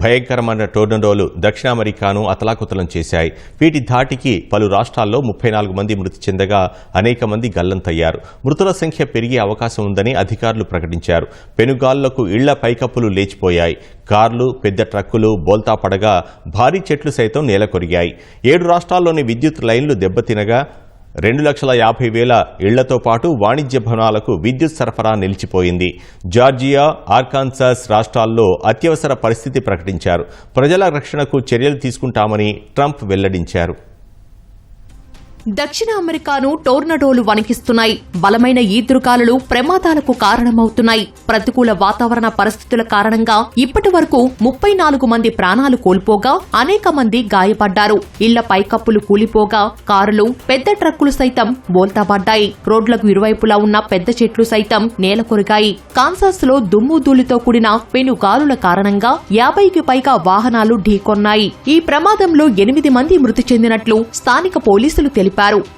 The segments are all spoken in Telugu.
భయంకరమైన టోర్నడోలు దక్షిణ అమెరికాను అతలాకుతలం చేశాయి. వీటి ధాటికి పలు రాష్ట్రాల్లో ముప్పై నాలుగు మంది మృతి చెందగా అనేక మంది గల్లంతయ్యారు. మృతుల సంఖ్య పెరిగే అవకాశం ఉందని అధికారులు ప్రకటించారు. పెనుగాళ్ళకు ఇళ్ళ పైకప్పులు లేచిపోయాయి. కార్లు పెద్ద ట్రక్కులు బోల్తా పడగా భారీ చెట్లు సైతం నేలకొరిగాయి. ఏడు రాష్ట్రాల్లోని విద్యుత్ లైన్లు దెబ్బతినగా రెండు లక్షల యాభై వేల ఇళ్ళతో పాటు వాణిజ్య భవనాలకు విద్యుత్ సరఫరా నిలిచిపోయింది. జార్జియా ఆర్కాన్సాస్ రాష్ట్రాల్లో అత్యవసర పరిస్థితి ప్రకటించారు. ప్రజల రక్షణకు చర్యలు తీసుకుంటామని ట్రంప్ వెల్లడించారు. దక్షిణ అమెరికాను టోర్నడోలు వణికిస్తున్నాయి. బలమైన ఈదురుగాలులు ప్రమాదాలకు కారణమవుతున్నాయి. ప్రతికూల వాతావరణ పరిస్థితుల కారణంగా ఇప్పటి వరకు ముప్పై నాలుగు మంది ప్రాణాలు కోల్పోగా అనేక మంది గాయపడ్డారు. ఇళ్ళ పైకప్పులు కూలిపోగా కారులు పెద్ద ట్రక్కులు సైతం బోల్తాపడ్డాయి. రోడ్లకు ఇరువైపులా ఉన్న పెద్ద చెట్లు సైతం నేలకొరిగాయి కాన్సాస్లో దుమ్ము ధూళితో కూడిన పెనుగాలుల కారణంగా యాభైకి పైగా వాహనాలు ఢీకొన్నాయి. ఈ ప్రమాదంలో ఎనిమిది మంది మృతి చెందినట్లు స్థానిక పోలీసులు తెలిపారు.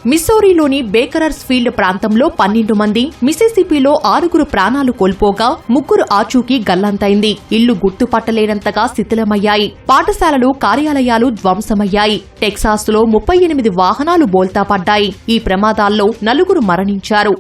మిస్సోరీలోని బేకరర్స్ ఫీల్డ్ ప్రాంతంలో పన్నెండు మంది మిసిసిపిలో ఆరుగురు ప్రాణాలు కోల్పోగా ముగ్గురు ఆచూకీ గల్లంతైంది. ఇల్లు గుర్తుపట్టలేనంతగా శిథిలమయ్యాయి. పాఠశాలలు కార్యాలయాలు ధ్వంసమయ్యాయి. టెక్సాస్లో ముప్పై ఎనిమిది వాహనాలు బోల్తాపడ్డాయి. ఈ ప్రమాదాల్లో నలుగురు మరణించారు.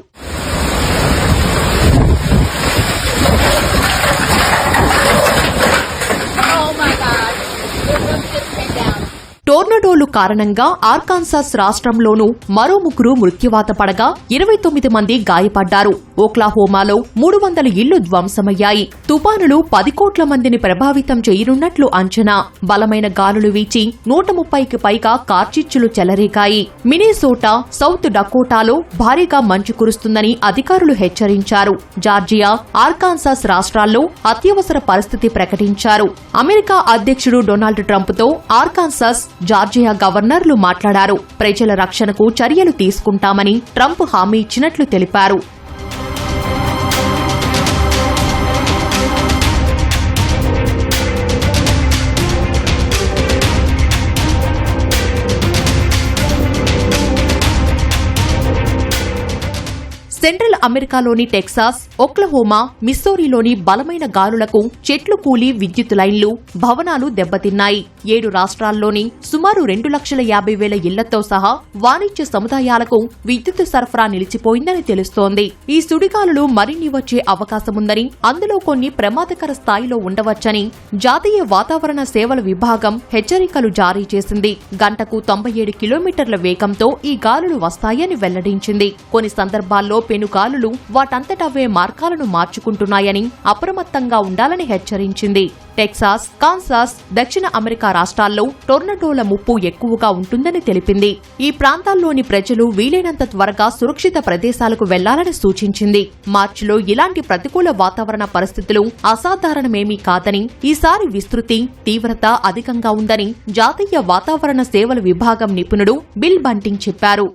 కారణంగా ఆర్కాన్సాస్ రాష్ట్రంలోనూ మరో ముగ్గురు మృత్యువాత పడగా ఇరవై తొమ్మిది మంది గాయపడ్డారు. ఓక్లాహోమాలో మూడు వందల ఇళ్ళు ధ్వంసమయ్యాయి. తుపానులు పది కోట్ల మందిని ప్రభావితం చేయనున్నట్లు అంచనా. బలమైన గాలులు వీచి నూట ముప్పైకి పైగా కార్చిచ్చులు చెలరేగాయి. మినేసోటా సౌత్ డకోటాలో భారీగా మంచు కురుస్తుందని అధికారులు హెచ్చరించారు. జార్జియా ఆర్కాన్సాస్ రాష్ట్రాల్లో అత్యవసర పరిస్థితి ప్రకటించారు. అమెరికా అధ్యక్షుడు డొనాల్డ్ ట్రంప్తో ఆర్కాన్సాస్ జార్జియా గవర్నర్లు మాట్లాడారు. ప్రజల రక్షణకు చర్యలు తీసుకుంటామని ట్రంప్ హామీ ఇచ్చినట్లు తెలిపారు. సెంట్రల్ అమెరికాలోని టెక్సాస్ ఒక్లహోమా మిస్సోరీలోని బలమైన గాలులకు చెట్లు కూలి విద్యుత్ లైన్లు భవనాలు దెబ్బతిన్నాయి. ఏడు రాష్ట్రాల్లోని సుమారు రెండు లక్షల యాభై వేల ఇళ్ళతో సహా వాణిజ్య సముదాయాలకు విద్యుత్ సరఫరా నిలిచిపోయిందని తెలుస్తోంది. ఈ సుడిగాలులు మరిన్ని వచ్చే అవకాశముందని అందులో కొన్ని ప్రమాదకర స్థాయిలో ఉండవచ్చని జాతీయ వాతావరణ సేవల విభాగం హెచ్చరికలు జారీ చేసింది. గంటకు తొంభై ఏడు కిలోమీటర్ల వేగంతో ఈ గాలులు వస్తాయని వెల్లడించింది. కొన్ని సందర్భాల్లో పెనుకాలులు వాటంతటవే మార్గాలను మార్చుకుంటున్నాయని అప్రమత్తంగా ఉండాలని హెచ్చరించింది. టెక్సాస్ కాన్సాస్ దక్షిణ అమెరికా రాష్ట్రాల్లో టొర్నడోల ముప్పు ఎక్కువగా ఉంటుందని తెలిపింది. ఈ ప్రాంతాల్లోని ప్రజలు వీలైనంత త్వరగా సురక్షిత ప్రదేశాలకు వెళ్ళాలని సూచించింది. మార్చిలో ఇలాంటి ప్రతికూల వాతావరణ పరిస్థితులు అసాధారణమేమీ కాదని ఈసారి విస్తృతి తీవ్రత అధికంగా ఉందని జాతీయ వాతావరణ సేవల విభాగం నిపుణుడు బిల్ బంటింగ్ చెప్పారు.